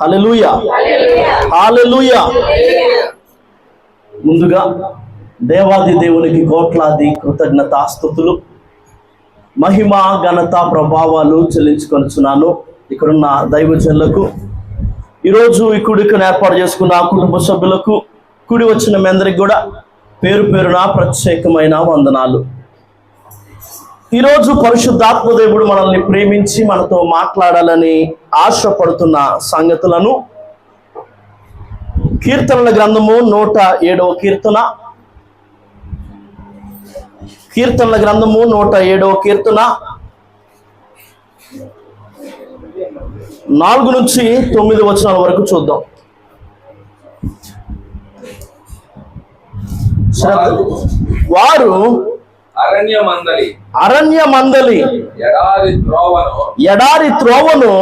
హల్లెలూయ. హల్లెలూయ. ముందుగా దేవాది దేవునికి కోట్లాది కృతజ్ఞతాస్థుతులు మహిమ ఘనత ప్రభావాలు చెల్లించుకొనిచున్నాను ఇక్కడున్న దైవజనులకు. ఈరోజు ఈ కుడికను ఏర్పాటు చేసుకున్న కుటుంబ సభ్యులకు కుడి వచ్చిన మీ అందరికి కూడా పేరు పేరున ప్రత్యేకమైన వందనాలు. ఈరోజు పరిశుద్ధాత్మ దేవుడు మనల్ని ప్రేమించి మనతో మాట్లాడాలని ఆశపడుతున్న సంగతులను కీర్తనల గ్రంథము నూట ఏడవ కీర్తన. కీర్తనల గ్రంథము నూట ఏడవ కీర్తన. నాలుగు నుంచి తొమ్మిది వచనాల వరకు చూద్దాం. వారు అరణ్య మందలి. అరణ్య మందలి. ఎడారి త్రోవను ఎడారి త్రోవను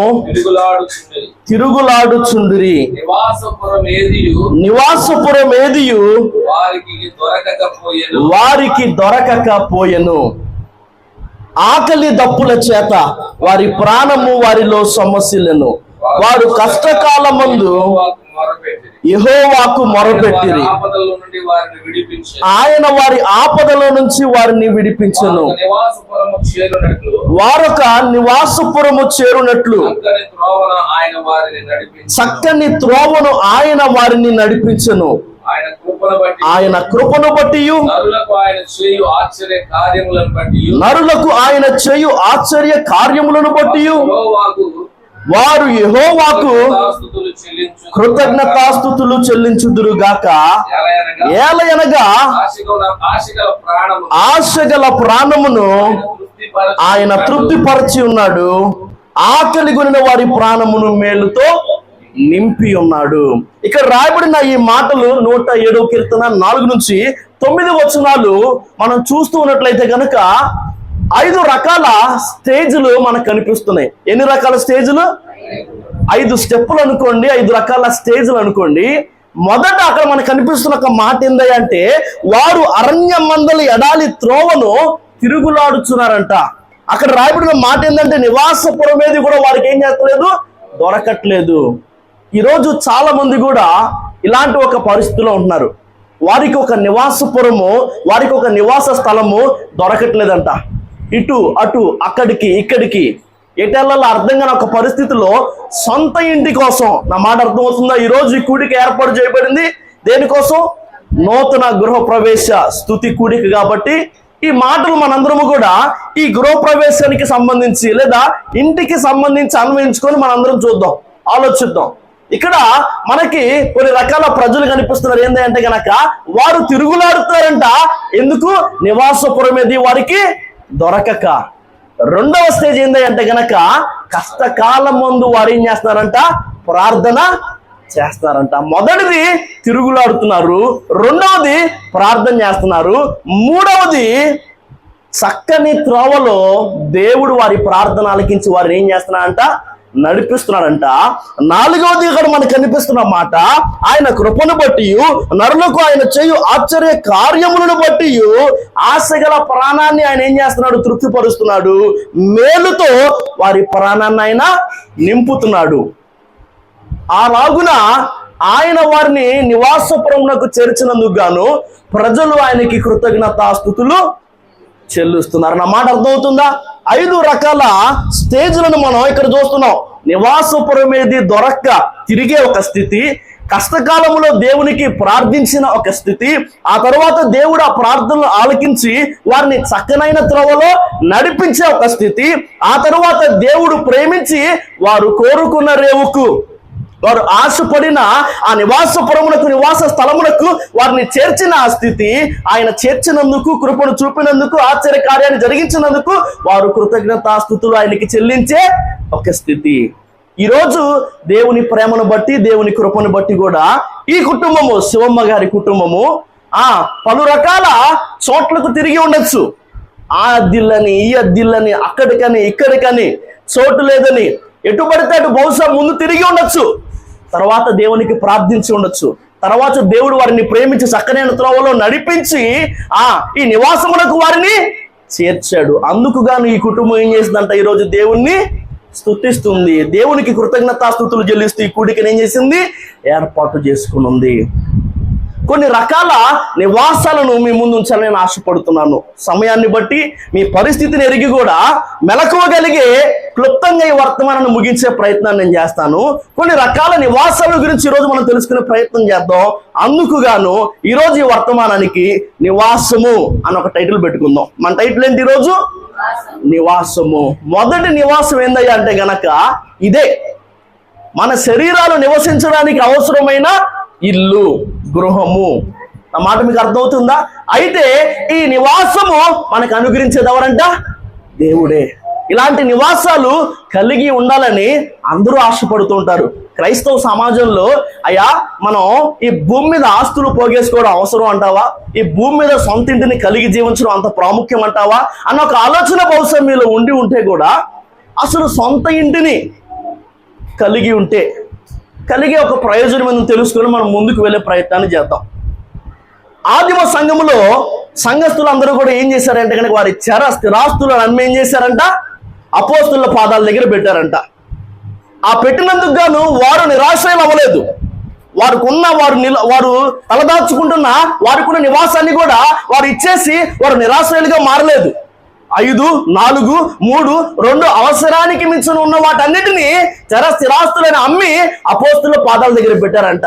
తిరుగులాడుచుండిరి. నివాసపురం ఏదియు నివాసపురం ఏదియు వారికి దొరకకపోయేను. వారికి దొరకకపోయెను. ఆకలి దప్పుల చేత వారి ప్రాణము వారిలో సమస్యలను వారు కష్టకాలమందు యెహోవాకు మొరపెట్టిరి. ఆయన వారి ఆపదల నుంచి వారిని విడిపించెను. వారొక నివాసపురము చేరునట్లు. చక్కని త్రోవన ఆయన వారిని నడిపించెను. ఆయన కృపను బట్టి. ఆయన కృపను బట్టి నరులకు ఆయన చేయు ఆశ్చర్య కార్యములను బట్టి వారు యెహోవాకు కృతజ్ఞతాస్థుతులు చెల్లించుదురుగాక ఎలయనగా ఏలయనగా ఆశగల ఆశగల ప్రాణము ఆశగల ప్రాణమును ఆయన తృప్తిపరచి ఉన్నాడు. ఆకలి కొనిన వారి ప్రాణమును మేలుతో నింపి ఉన్నాడు. ఇక్కడ రాయబడిన ఈ మాటలు నూట ఏడవ కీర్తన నాలుగు నుంచి తొమ్మిది వచనాలు మనం చూస్తూ ఉన్నట్లయితే గనుక ఐదు రకాల స్టేజ్లు మనకు కనిపిస్తున్నాయి. ఎన్ని రకాల స్టేజ్లు? ఐదు స్టెప్పులు అనుకోండి ఐదు రకాల స్టేజ్లు అనుకోండి. మొదట అక్కడ మనకు కనిపిస్తున్న ఒక మాట ఏందంటే వారు అరణ్య మందలి ఎడాలి త్రోవను తిరుగులాడుచున్నారంట. అక్కడ రాయబడిన మాట ఏంటంటే నివాసపురం ఏది కూడా వారికి ఏం చేస్తలేదు? దొరకట్లేదు. ఈరోజు చాలా మంది కూడా ఇలాంటి ఒక పరిస్థితిలో ఉంటున్నారు. వారికి ఒక నివాసపురము వారికి ఒక నివాస స్థలము దొరకట్లేదంట. ఇటు అటు అక్కడికి ఇక్కడికి. ఎటెళ్ళలో అర్థం కాని ఒక పరిస్థితిలో సొంత ఇంటి కోసం నా మాట అర్థమవుతుందా? ఈరోజు ఈ కూడిక ఏర్పాటు చేయబడింది. దేనికోసం? నూతన గృహప్రవేశ స్థుతి కూడిక కాబట్టి ఈ మాటలు మనందరము కూడా ఈ గృహప్రవేశానికి సంబంధించి లేదా ఇంటికి సంబంధించి అన్వయించుకొని మనందరం చూద్దాం ఆలోచిద్దాం. ఇక్కడ మనకి కొన్ని రకాల ప్రజలు కనిపిస్తున్నారు. ఏంటంటే అంటే గనక వారు తిరుగులాడుతారంట ఎందుకు? నివాసపురం ఏది వారికి దొరకక. రెండవ స్టేజ్ ఏంటంటే గనక కష్టకాలం ముందు వారు ఏం చేస్తారంట ప్రార్థన చేస్తారంట మొదటిది తిరుగులాడుతున్నారు. రెండవది ప్రార్థన చేస్తున్నారు. మూడవది చక్కని త్రోవలో దేవుడు వారి ప్రార్థన ఆలకించి వారిని ఏం చేస్తున్నారంట? నడిపిస్తున్నాడంట. నాలుగవది ఇక్కడ మనకు కనిపిస్తున్న మాట ఆయన కృపను బట్టి నరులకు ఆయన చేయు ఆశ్చర్య కార్యములను బట్టి ఆశగల ప్రాణాన్ని ఆయన ఏం చేస్తున్నాడు? తృప్తిపరుస్తున్నాడు. మేలుతో వారి ప్రాణాన్ని ఆయన నింపుతున్నాడు. ఆ లాగున ఆయన వారిని నివాసపురమునకు చేర్చినందుకు గాను ప్రజలు ఆయనకి కృతజ్ఞతాస్థుతులు చెల్లిస్తున్నారు. నా మాట అర్థమవుతుందా? ఐదు రకాల స్టేజ్లను మనం ఇక్కడ చూస్తున్నాం. నివాసపురమేది దొరక్క తిరిగే ఒక స్థితి కష్టకాలంలో దేవునికి ప్రార్థించిన ఒక స్థితి ఆ తర్వాత దేవుడు ఆ ప్రార్థనలు ఆలకించి వారిని చక్కనైన త్రవలో నడిపించే ఒక స్థితి ఆ తర్వాత దేవుడు ప్రేమించి వారు కోరుకున్న రేవుకు వారు ఆశపడిన ఆ నివాసపురమునకు నివాస స్థలమునకు వారిని చేర్చిన ఆ స్థితి ఆయన చేర్చినందుకు కృపను చూపినందుకు ఆశ్చర్య కార్యాన్ని జరిగించినందుకు వారు కృతజ్ఞతాస్థుతులు ఆయనకి చెల్లించే ఒక స్థితి. ఈరోజు దేవుని ప్రేమను బట్టి దేవుని కృపను బట్టి కూడా ఈ కుటుంబము శివమ్మ గారి కుటుంబము ఆ పలు రకాల చోట్లకు తిరిగి ఉండొచ్చు. ఆ అద్దిల్లని ఈ అద్దిల్లని అక్కడికని ఇక్కడికని చోటు లేదని ఎటు పడితే అటు బహుశా ముందు తిరిగి ఉండొచ్చు. తర్వాత దేవునికి ప్రార్థించి ఉండొచ్చు. తర్వాత దేవుడు వారిని ప్రేమించి చక్కనైన త్రోవలో నడిపించి ఆ ఈ నివాసములకు వారిని చేర్చాడు. అందుకు గాను ఈ కుటుంబం ఏం చేసిందంట? ఈరోజు దేవుణ్ణి స్థుతిస్తుంది దేవునికి కృతజ్ఞతాస్థుతులు చెల్లిస్తూ ఈ కూడికని ఏం చేసింది? ఏర్పాటు చేసుకుని ఉంది కొన్ని రకాల నివాసాలను మీ ముందు ఉంచాలని నేను ఆశపడుతున్నాను. సమయాన్ని బట్టి మీ పరిస్థితిని ఎరిగి కూడా మెలకువగలిగే క్లుప్తంగా ఈ వర్తమానాన్ని ముగించే ప్రయత్నాన్ని నేను చేస్తాను. కొన్ని రకాల నివాసాల గురించి ఈరోజు మనం తెలుసుకునే ప్రయత్నం చేద్దాం. అందుకు గాను ఈరోజు ఈ వర్తమానానికి నివాసము అని ఒక టైటిల్ పెట్టుకుందాం. మన టైటిల్ ఏంటి ఈరోజు? నివాసము. మొదటి నివాసం ఏందయ్యా అంటే గనక ఇదే. మన శరీరాలు నివసించడానికి అవసరమైన ఇల్లు గృహము. నా మాట మీకు అర్థమవుతుందా? అయితే ఈ నివాసము మనకు అనుగ్రహించేది ఎవరంట దేవుడే. ఇలాంటి నివాసాలు కలిగి ఉండాలని అందరూ ఆశపడుతూ ఉంటారు క్రైస్తవ సమాజంలో అయ్యా మనం ఈ భూమి మీద ఆస్తులు పోగేసుకోవడం అవసరం అంటావా? ఈ భూమి మీద సొంత ఇంటిని కలిగి జీవించడం అంత ప్రాముఖ్యం అంటావా? అన్న ఒక ఆలోచన బహుశా మీలో ఉండి ఉంటే కూడా అసలు సొంత ఇంటిని కలిగి ఉంటే కలిగే ఒక ప్రయోజనం తెలుసుకొని మనం ముందుకు వెళ్ళే ప్రయత్నాన్ని చేద్దాం. ఆదిమ సంఘములో సంఘస్థులు అందరూ కూడా ఏం చేశారంటే కనుక వారి చర స్థిరాస్తులను అమ్మి ఏం చేశారంట? అపోస్తుల పాదాల దగ్గర పెట్టారంట. ఆ పెట్టినందుకు గాను వారు నిరాశ్రయం అవ్వలేదు. వారికి ఉన్న వారు నిల వారు తలదాచుకుంటున్న వారికి ఉన్న నివాసాన్ని కూడా వారు ఇచ్చేసి వారు నిరాశ్రయులుగా మారలేదు. ఐదు నాలుగు మూడు రెండు అవసరానికి మించిన ఉన్న వాటన్నిటిని చర స్థిరాస్తులను అమ్మి అపోస్తుల పాదాల దగ్గర పెట్టారంట.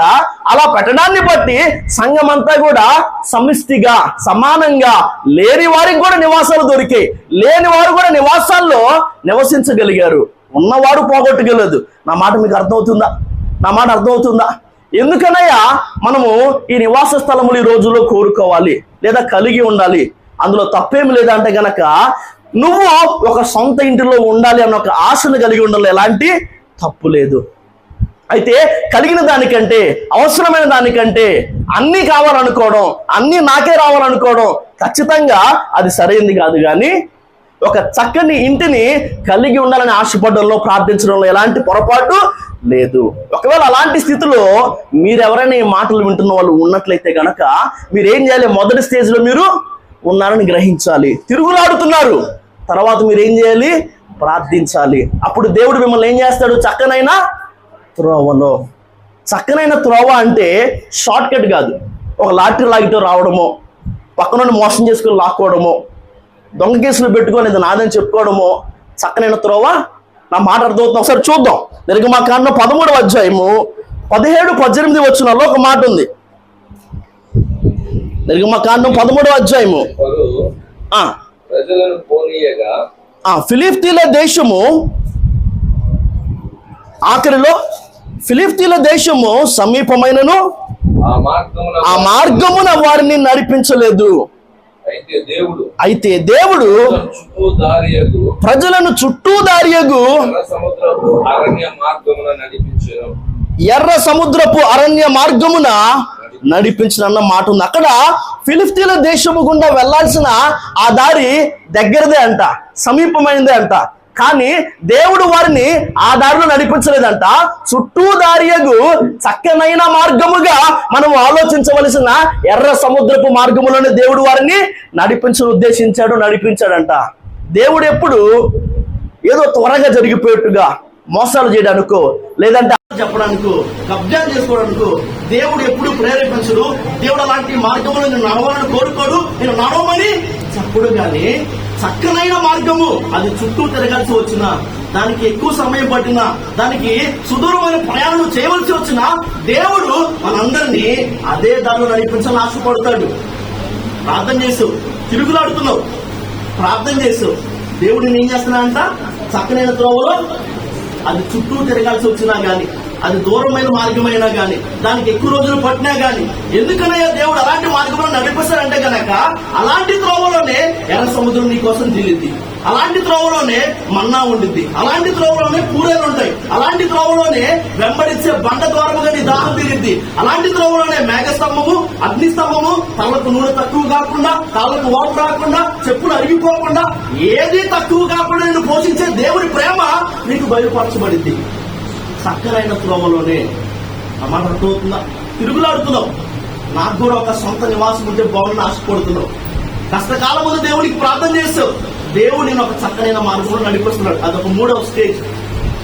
అలా పెట్టడాన్ని బట్టి సంఘం అంతా కూడా సమిష్టిగా సమానంగా లేని వారికి కూడా నివాసాలు దొరికాయి. లేని వారు కూడా నివాసాల్లో నివసించగలిగారు. ఉన్నవాడు పోగొట్టగలదు నా మాట మీకు అర్థమవుతుందా? నా మాట అర్థమవుతుందా? ఎందుకనయ్యా మనము ఈ నివాస స్థలములు ఈ రోజుల్లో కోరుకోవాలి లేదా కలిగి ఉండాలి. అందులో తప్పేం లేదంటే గనక నువ్వు ఒక సొంత ఇంటిలో ఉండాలి అన్న ఒక ఆశను కలిగి ఉండాలి ఎలాంటి తప్పు లేదు. అయితే కలిగిన దానికంటే అవసరమైన దానికంటే అన్నీ కావాలనుకోవడం అన్నీ నాకే రావాలనుకోవడం ఖచ్చితంగా అది సరైంది కాదు కానీ ఒక చక్కని ఇంటిని కలిగి ఉండాలని ఆశపడడంలో ప్రార్థించడంలో ఎలాంటి పొరపాటు లేదు. ఒకవేళ అలాంటి స్థితిలో మీరెవరైనా ఈ మాటలు వింటున్న వాళ్ళు ఉన్నట్లయితే కనుక మీరు ఏం చేయాలి? మొదటి స్టేజ్లో మీరు ఉన్నారని గ్రహించాలి. తిరుగులాడుతున్నారు. తర్వాత మీరు ఏం చేయాలి? ప్రార్థించాలి. అప్పుడు దేవుడు మిమ్మల్ని ఏం చేస్తాడు? చక్కనైన త్రోవలో. చక్కనైన త్రోవ అంటే షార్ట్ కట్ కాదు. ఒక లాటరీ లాగితో రావడమో పక్కనుండి మోసం చేసుకుని లాక్కోవడమో దొంగ కేసులు పెట్టుకొని ఇది నాదని చెప్పుకోవడమో చక్కనైన త్రోవ. నా మాట అర్థమవుతుంది? ఒకసారి చూద్దాం. నిర్గమా కాండం పదమూడవ అధ్యాయము పదిహేడు పద్దెనిమిది వచ్చినలో ఒక మాట ఉంది. నిర్గమా కాండం పదమూడవ అధ్యాయము. ప్రజలను పోనీయగా ఫిలిప్తీల దేశము ఆఖరిలో ఫిలిప్తీల దేశము సమీపమైనను ఆ మార్గమున వారిని నడిపించలేదు. అయితే దేవుడు ప్రజలను చుట్టూ దారియగు ఎర్ర సముద్రపు అరణ్య మార్గమున నడిపించిన అన్న మాట ఉంది. అక్కడ ఫిలిస్తీన్ల దేశము గుండా వెళ్ళాల్సిన ఆ దారి దగ్గరదే అంట సమీపమైనదే అంట. కానీ దేవుడు వారిని ఆ దారిలో నడిపించలేదంట. చుట్టూ దారియగు చక్కనైన మార్గముగా మనం ఆలోచించవలసిన ఎర్ర సముద్రపు మార్గములోనే దేవుడు వారిని నడిపించను ఉద్దేశించాడు నడిపించాడంట. దేవుడు ఎప్పుడు ఏదో త్వరగా జరిగిపోయేట్టుగా మోసాలు చేయడానికో లేదంటే చెప్పడానికి కబ్జా చేసుకోవడానికి దేవుడు ఎప్పుడు ప్రేరేపించడు. దేవుడు అలాంటి మార్గంలో నేను నడవాలని కోరుకోడు నేను నడవమని చెప్పడు కానీ చక్కనైన మార్గము అది చుట్టూ తిరగాల్సి వచ్చిన దానికి ఎక్కువ సమయం పట్టిన దానికి సుదూరమైన ప్రయాణం చేయవలసి వచ్చిన దేవుడు మనందరినీ అదే దారిలో నడిపించాలని ఆశపడతాడు. ప్రార్థన చేసు తిరుగులాడుతున్నావు. ప్రార్థన చేసు దేవుడిని నేను చేస్తున్నా అంట చక్కనైన త్రోవలో అది చుట్టూ తిరగాల్సి వచ్చినా కానీ అది దూరమైన మార్గమైనా గాని దానికి ఎక్కువ రోజులు పట్టినా గాని ఎందుకనయ్యా దేవుడు అలాంటి మార్గంలో నడిపిస్తారంటే గనక అలాంటి త్రోవలోనే ఎర్ర సముద్రం నీ కోసం తిరిగింది. అలాంటి త్రోవలోనే మన్నా ఉండిద్ది. అలాంటి త్రోవలోనే కూరలు ఉంటాయి. అలాంటి త్రోవలోనే వెంబడించే బండ ద్వారముగా నీ దాహం తీరిద్ది అలాంటి త్రోవలోనే మేఘస్తంభము అగ్ని స్తంభము తలకు నూనె తక్కువ కాకుండా కాళ్ళకు వాపు రాకుండా చెప్పులు అరిగిపోకుండా ఏది తక్కువ కాకుండా నేను పోషించే దేవుని ప్రేమ నీకు బయలుపరచబడింది. చక్కనైన త్రోమలోనే ఆ తిరుగులాడుతున్నావు నాకు కూడా ఒక సొంత నివాసం ఉంటే బాగుండి ఆశపడుతున్నావు కష్టకాలం ముందు దేవుడికి ప్రార్థన చేస్తావు దేవుడు నేను ఒక చక్కనైన మార్గంలో నడిపిస్తున్నాడు. అదొక మూడవ స్టేజ్.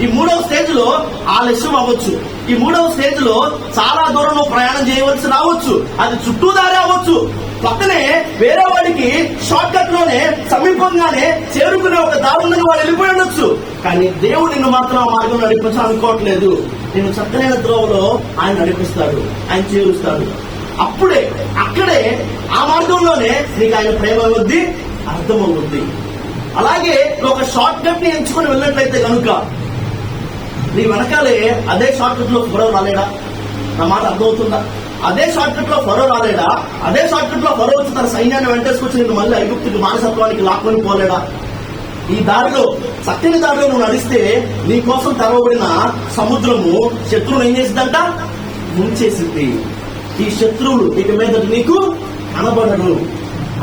ఈ మూడవ స్టేజ్లో ఆలస్యం అవ్వచ్చు. ఈ మూడవ స్టేజ్లో చాలా దూరం నువ్వు ప్రయాణం చేయవలసి రావచ్చు. అది చుట్టూ దారి అవ్వచ్చు. పక్కనే వేరే వాడికి షార్ట్ కట్లోనే సమీపంగానే చేరుకునే ఒక దారి ఉందని వాడు వెళ్ళిపోయి ఉండొచ్చు. కానీ దేవుడు నిన్ను మాత్రం ఆ మార్గం నడిపించాలనుకోవట్లేదు. నేను చక్కనైన ద్రోవలో ఆయన నడిపిస్తాడు ఆయన చేరుస్తాడు. అప్పుడే అక్కడే ఆ మార్గంలోనే నీకు ఆయన ప్రేమ వద్ది అర్థమవుద్ది అలాగే ఒక షార్ట్ కట్ని ఎంచుకొని వెళ్ళినట్లయితే కనుక నీ వెనకాలే అదే షార్ట్ కట్లో గొడవ రాలేడా? నా మాట అర్థమవుతుందా? అదే షార్ట్కట్లో ఫరో రాలేడా? అదే షార్ట్కట్లో ఫరో వచ్చి తన సైన్యాన్ని వెంటేసుకొచ్చి నేను మళ్ళీ ఐగుప్తికి మానసత్వానికి లాక్కొని పోలేడా? ఈ దారిలో చక్కని దారిలో నువ్వు నడిస్తే నీ కోసం తెరవబడిన సముద్రము శత్రువులు ఏం చేసిందంట? ముంచేసింది. ఈ శత్రువులు ఇక మీద నీకు కనబడడు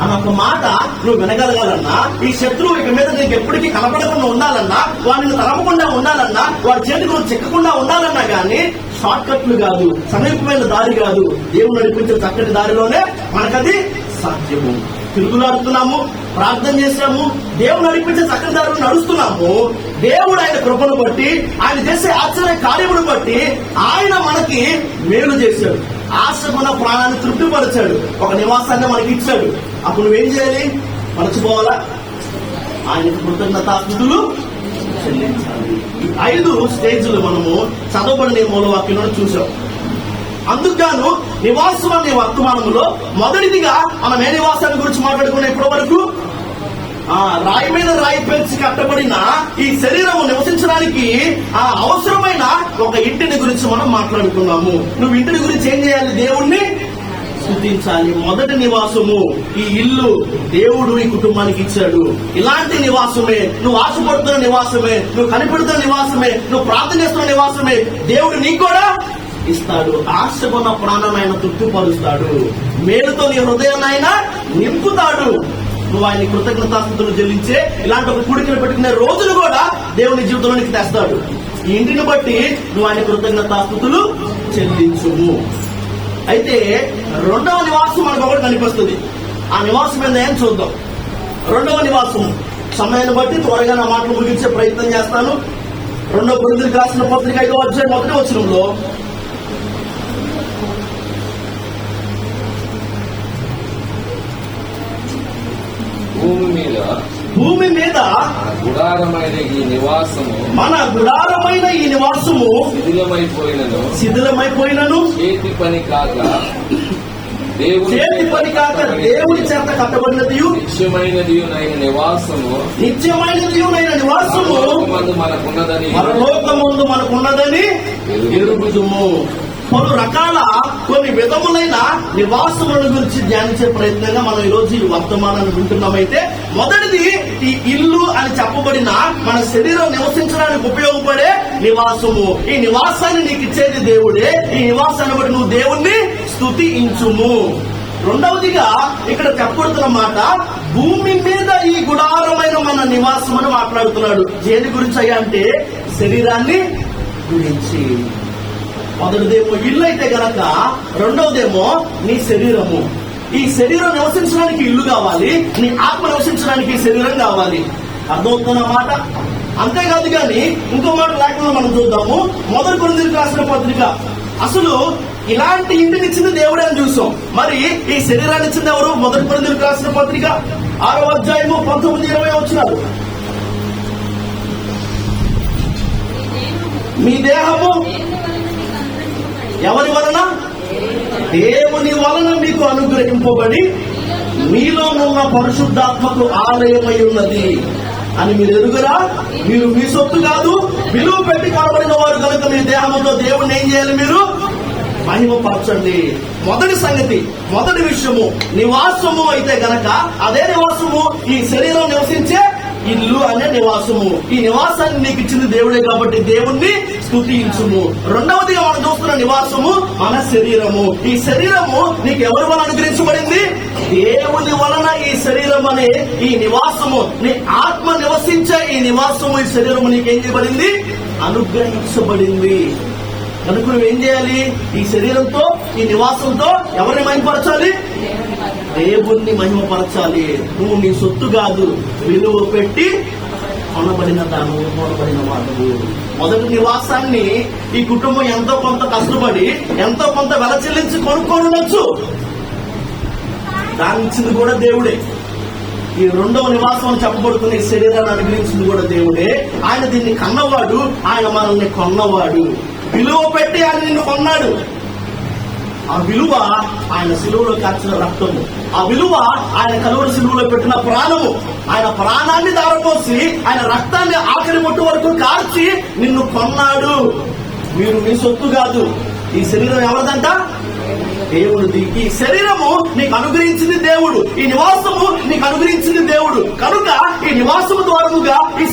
అని ఒక మాట నువ్వు వినగలగాలన్నా ఈ శత్రువు ఇక మీద నీకు ఎప్పటికీ కనపడకుండా ఉండాలన్నా వాడిని తరపకుండా ఉండాలన్నా వాడి చేతికి నువ్వు చిక్కకుండా ఉండాలన్నా కానీ షార్ట్ కట్లు కాదు సమీపమైన దారి కాదు. దేవుడు నడిపించే చక్కటి దారిలోనే మనకది సాధ్యము. తిరుగులాడుతున్నాము ప్రార్థన చేశాము దేవుడు నడిపించే చక్కని దారిలో నడుస్తున్నాము. దేవుడు ఆయన కృపను బట్టి ఆయన చేసే ఆశ్చర్య కార్యమును బట్టి ఆయన మనకి మేలు చేశాడు. ఆశ మన ప్రాణాన్ని తృప్తిపరిచాడు. ఒక నివాసాన్ని మనకి ఇచ్చాడు. అప్పుడు నువ్వేం చేయాలి? మరచిపోవాలా? ఆయనకు కృతజ్ఞతాస్తుతులు ఐదు స్టేజ్లు మనము చదవబడిన మూలవాక్యంలో చూసాం అందుకుగాను నివాసం అనే వర్తమానంలో మొదటిదిగా మనం ఏ నివాసాన్ని గురించి మాట్లాడుకున్న ఇప్పటి వరకు ఆ రాయి మీద రాయి పేర్చి కట్టబడిన ఈ శరీరము నివసించడానికి ఆ అవసరమైన ఒక ఇంటిని గురించి మనం మాట్లాడుకున్నాము. నువ్వు ఇంటిని గురించి ఏం చేయాలి? దేవుణ్ణి స్థుతించాలి మొదటి నివాసము ఈ ఇల్లు దేవుడు ఈ కుటుంబానికి ఇచ్చాడు. ఇలాంటి నివాసమే నువ్వు ఆశపడుతున్న నివాసమే నువ్వు కనిపెడుతున్న నివాసమే నువ్వు ప్రార్థనిస్తున్న నివాసమే దేవుడు నీకు కూడా ఇస్తాడు. ఆశకున్న ప్రాణాన్ని ఆయన తృప్తిపరుస్తాడు. మేలుతో నీ హృదయాన్ని ఆయన నింపుతాడు. నువ్వు ఆయన కృతజ్ఞతాస్థుతులు చెల్లించే ఇలాంటి ఒక కుడికలు పెట్టుకునే రోజులు కూడా దేవుని జీవితంలోనికి తెస్తాడు. ఈ ఇంటిని బట్టి నువ్వు ఆయన కృతజ్ఞతాస్థుతులు చెల్లించుము. అయితే రెండవ నివాసం మనకు ఒకటి కనిపిస్తుంది. ఆ నివాసం మీద ఏం చూద్దాం? రెండవ నివాసం. సమయాన్ని బట్టి త్వరగా నా మాటలు ముగించే ప్రయత్నం చేస్తాను. రెండవ కొరింథీయులకు రాసిన పత్రిక ఐదో అధ్యాయం మొదటి వచ్చినంలో భూమి మీద భూమి మీద మన గుడారమైన ఈ నివాసము. మన గుడారమైన ఈ నివాసము శిథిలమైపోయినను. శిథిలమైపోయినను. చేతి పని కాక చేతి పని కాక దేవుని చేత కట్టబడినది నిత్యమైనది నివాసము. నిత్యమైనది నివాసము మనకున్నదని. పరలోకముందు మనకున్నదని ఎరుగుదుము. పలు రకాల కొన్ని విధములైన నివాసముల గురించి ధ్యానించే ప్రయత్నంగా మనం ఈరోజు ఈ వర్తమానాన్ని వింటున్నామైతే మొదటిది ఈ ఇల్లు అని చెప్పబడిన మన శరీరం నివసించడానికి ఉపయోగపడే నివాసము. ఈ నివాసాన్ని నీకు ఇచ్చేది దేవుడే. ఈ నివాసాన్ని బట్టి నువ్వు దేవుణ్ణి స్తుతించుము. రెండవదిగా ఇక్కడ చెప్పబడుతున్న మాట భూమి మీద ఈ గుడారమైన మన నివాసం అని మాట్లాడుతున్నాడు. దేని గురించి అయ్యా అంటే శరీరాన్ని గురించి మొదటిదేమో ఇల్లు అయితే గనక రెండవదేమో నీ శరీరము. ఈ శరీరం నివసించడానికి ఇల్లు కావాలి నీ ఆత్మ నివసించడానికి శరీరం కావాలి. అర్థమవుతున్న మాట? అంతేకాదు కానీ ఇంకో మాట లేకుండా మనం చూద్దాము. మొదటి కొన్ని రాసిన పత్రిక. అసలు ఇలాంటి ఇంటిని ఇచ్చింది దేవుడే అని చూసాం. మరి ఈ శరీరాన్ని ఇచ్చింది ఎవరు? మొదటి కొన్ని రాసిన పత్రిక. ఆరో అధ్యాయము పంతొమ్మిది ఇరవై వచ్చినారు మీ దేహము ఎవరి వలన? దేవుని వలన మీకు అనుగ్రహింపబడి ఉన్న పరిశుద్ధాత్మకు ఆలయమై ఉన్నది అని మీరు ఎరుగురా? మీరు మీ సొత్తు కాదు విలువ పెట్టి కనబడిన వారు కనుక మీ దేహంతో దేవుణ్ణి ఏం చేయాలి మీరు? మహిమపరచండి. మొదటి సంగతి మొదటి విషయము నివాసము అయితే గనక అదే నివాసము ఈ శరీరం నివసించే ఇల్లు అనే నివాసము. ఈ నివాసాన్ని నీకు ఇచ్చింది దేవుడే కాబట్టి దేవుణ్ణి స్థుతించుము రెండవదిగా మనం చూస్తున్న నివాసము మన శరీరము. ఈ శరీరము నీకు ఎవరి వలన అనుగ్రహించబడింది? దేవుని వలన ఈ శరీరం అనే ఈ నివాసము. నీ ఆత్మ నివసించే ఈ నివాసము ఈ శరీరము నీకేం చేయబడింది? అనుగ్రహించబడింది. కనుక ఏం చేయాలి? ఈ శరీరంతో ఈ నివాసంతో ఎవరిని మహిమపరచాలి? దేవుణ్ణి మహిమపరచాలి. నువ్వు నీ సొత్తు కాదు. విలువ పెట్టి కొనబడిన దాని కొనబడిన వాడు మొదటి నివాసాన్ని ఈ కుటుంబం ఎంతో కొంత కష్టపడి ఎంతో కొంత వెల చెల్లించి కొనుక్కొని ఉండొచ్చు దాన్ని ఇచ్చింది కూడా దేవుడే. ఈ రెండవ నివాసం అని చెప్పబడుతున్న ఈ శరీరాన్ని అనుగ్రహించింది కూడా దేవుడే. ఆయన దీన్ని కన్నవాడు ఆయన మనల్ని కొన్నవాడు. విలువ పెట్టి ఆయన నిన్ను కొన్నాడు. ఆ విలువ ఆయన సిలువలో కార్చిన రక్తము. ఆ విలువ ఆయన కలువరి సిలువలో పెట్టిన ప్రాణము. ఆయన ప్రాణాన్ని దారపోసి ఆయన రక్తాన్ని ఆఖరి మొట్టు వరకు కార్చి నిన్ను కొన్నాడు. మీరు మీ సొత్తు కాదు. ఈ శరీరం ఎవరిదంట? దేవుడిది ఈ శరీరము నీకు అనుగ్రహించింది దేవుడు. ఈ నివాసము నీకు అనుగ్రహించింది దేవుడు. కనుక ఈ నివాసము ద్వారముగా ఈ